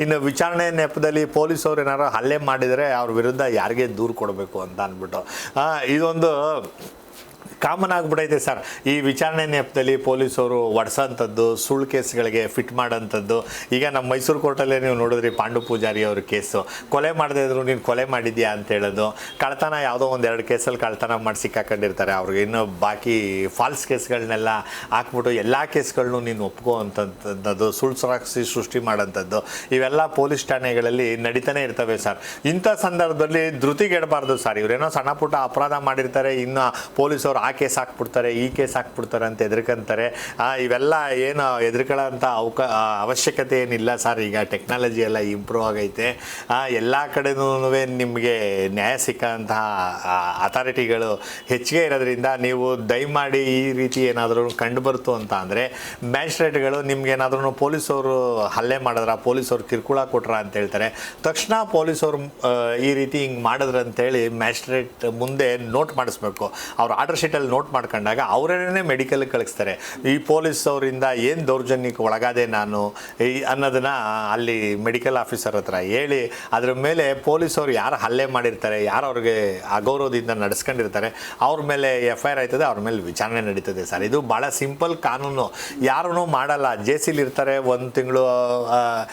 ಇನ್ನು ವಿಚಾರಣೆ ನೆಪದಲ್ಲಿ ಪೊಲೀಸವ್ರು ಏನಾರು ಹಲ್ಲೆ ಮಾಡಿದರೆ ಅವ್ರ ವಿರುದ್ಧ ಯಾರಿಗೆ ದೂರು ಕೊಡಬೇಕು ಅಂತ ಅಂದ್ಬಿಟ್ಟು. ಇದೊಂದು ಕಾಮನ್ ಆಗಿಬಿಟ್ಟೈತೆ ಸರ್. ಈ ವಿಚಾರಣೆ ನೆಪದಲ್ಲಿ ಪೊಲೀಸರು ಒಡ್ಸೋಂಥದ್ದು, ಸುಳ್ಳು ಕೇಸ್ಗಳಿಗೆ ಫಿಟ್ ಮಾಡೋಂಥದ್ದು. ಈಗ ನಮ್ಮ ಮೈಸೂರು ಕೋರ್ಟಲ್ಲೇ ನೀವು ನೋಡಿದ್ರಿ ಪಾಂಡು ಪೂಜಾರಿ ಅವ್ರ ಕೇಸು. ಕೊಲೆ ಮಾಡದೇ ಇದ್ರು ನೀನು ಕೊಲೆ ಮಾಡಿದ್ಯಾ ಅಂತ ಹೇಳೋದು. ಕಳ್ತನ ಯಾವುದೋ ಒಂದು ಎರಡು ಕೇಸಲ್ಲಿ ಕಳ್ತನ ಮಾಡಿ ಸಿಕ್ಕಾಕೊಂಡಿರ್ತಾರೆ. ಅವ್ರಿಗೆ ಇನ್ನೂ ಬಾಕಿ ಫಾಲ್ಸ್ ಕೇಸ್ಗಳನ್ನೆಲ್ಲ ಹಾಕ್ಬಿಟ್ಟು ಎಲ್ಲ ಕೇಸ್ಗಳನ್ನೂ ನೀನು ಒಪ್ಕೋ ಅಂತದ್ದು ಸುಳ್ಳು ಸಾಕ್ಷಿ ಸೃಷ್ಟಿ ಮಾಡೋಂಥದ್ದು. ಇವೆಲ್ಲ ಪೊಲೀಸ್ ಠಾಣೆಗಳಲ್ಲಿ ನಡೀತಾನೆ ಇರ್ತವೆ ಸರ್. ಇಂಥ ಸಂದರ್ಭದಲ್ಲಿ ಧೃತಿಗೆಡಬಾರ್ದು ಸರ್. ಇವರೇನೋ ಸಣ್ಣ ಪುಟ್ಟ ಅಪರಾಧ ಮಾಡಿರ್ತಾರೆ, ಇನ್ನು ಪೊಲೀಸವ್ರು ಆ ಕೇಸ್ ಹಾಕ್ಬಿಡ್ತಾರೆ, ಈ ಕೇಸ್ ಹಾಕ್ಬಿಡ್ತಾರೆ ಅಂತ ಎದುರ್ಕೊಂತಾರೆ ಇವೆಲ್ಲ ಏನು ಎದುರ್ಕೊಳ್ಳೋಂಥ ಅವಕಾ ಅವಶ್ಯಕತೆ ಏನಿಲ್ಲ ಸರ್. ಈಗ ಟೆಕ್ನಾಲಜಿ ಎಲ್ಲ ಇಂಪ್ರೂವ್ ಆಗೈತೆ. ಎಲ್ಲ ಕಡೆನೂ ನಿಮಗೆ ನ್ಯಾಯ ಸಿಕ್ಕಂತಹ ಅಥಾರಿಟಿಗಳು ಹೆಚ್ಚಿಗೆ ಇರೋದ್ರಿಂದ ನೀವು ದಯಮಾಡಿ ಈ ರೀತಿ ಏನಾದರೂ ಕಂಡು ಬರ್ತು ಅಂತ ಅಂದರೆ, ಮ್ಯಾಜಿಸ್ಟ್ರೇಟ್ಗಳು ನಿಮ್ಗೆ ಏನಾದ್ರೂ ಪೊಲೀಸವರು ಹಲ್ಲೆ ಮಾಡಿದ್ರ, ಪೊಲೀಸವ್ರು ಕಿರುಕುಳ ಕೊಟ್ರ ಅಂತ ಹೇಳ್ತಾರೆ. ತಕ್ಷಣ ಪೊಲೀಸವ್ರು ಈ ರೀತಿ ಹಿಂಗೆ ಮಾಡಿದ್ರಂತೇಳಿ ಮ್ಯಾಜಿಸ್ಟ್ರೇಟ್ ಮುಂದೆ ನೋಟ್ ಮಾಡಿಸ್ಬೇಕು. ಅವ್ರ ಆರ್ಡರ್ ಶೀಟಲ್ಲಿ ನೋಟ್ ಮಾಡ್ಕೊಂಡಾಗ ಅವರೇನೆ ಮೆಡಿಕಲ್ ಕಳಿಸ್ತಾರೆ. ಈ ಪೊಲೀಸ್ ಅವರಿಂದ ಏನು ದೌರ್ಜನ್ಯಕ್ಕೆ ಒಳಗಾದೆ ನಾನು? ಈ ಅನ್ನೋದನ್ನ ಅಲ್ಲಿ ಮೆಡಿಕಲ್ ಆಫೀಸರ್ ಹತ್ರ ಹೇಳಿ, ಅದ್ರ ಮೇಲೆ ಪೊಲೀಸ್ ಅವರು ಯಾರು ಹಲ್ಲೆ ಮಾಡಿರ್ತಾರೆ, ಯಾರು ಅವ್ರಿಗೆ ಅಗೌರವದಿಂದ ನಡೆಸ್ಕೊಂಡಿರ್ತಾರೆ, ಅವ್ರ ಮೇಲೆ ಎಫ್ ಐ ಆರ್ ಆಯ್ತದೆ, ಅವ್ರ ಮೇಲೆ ವಿಚಾರಣೆ ನಡೀತದೆ ಸರ್. ಇದು ಭಾಳ ಸಿಂಪಲ್ ಕಾನೂನು. ಯಾರೂ ಮಾಡಲ್ಲ. ಜೆ ಸಿಲಿ ಇರ್ತಾರೆ ಒಂದು ತಿಂಗಳು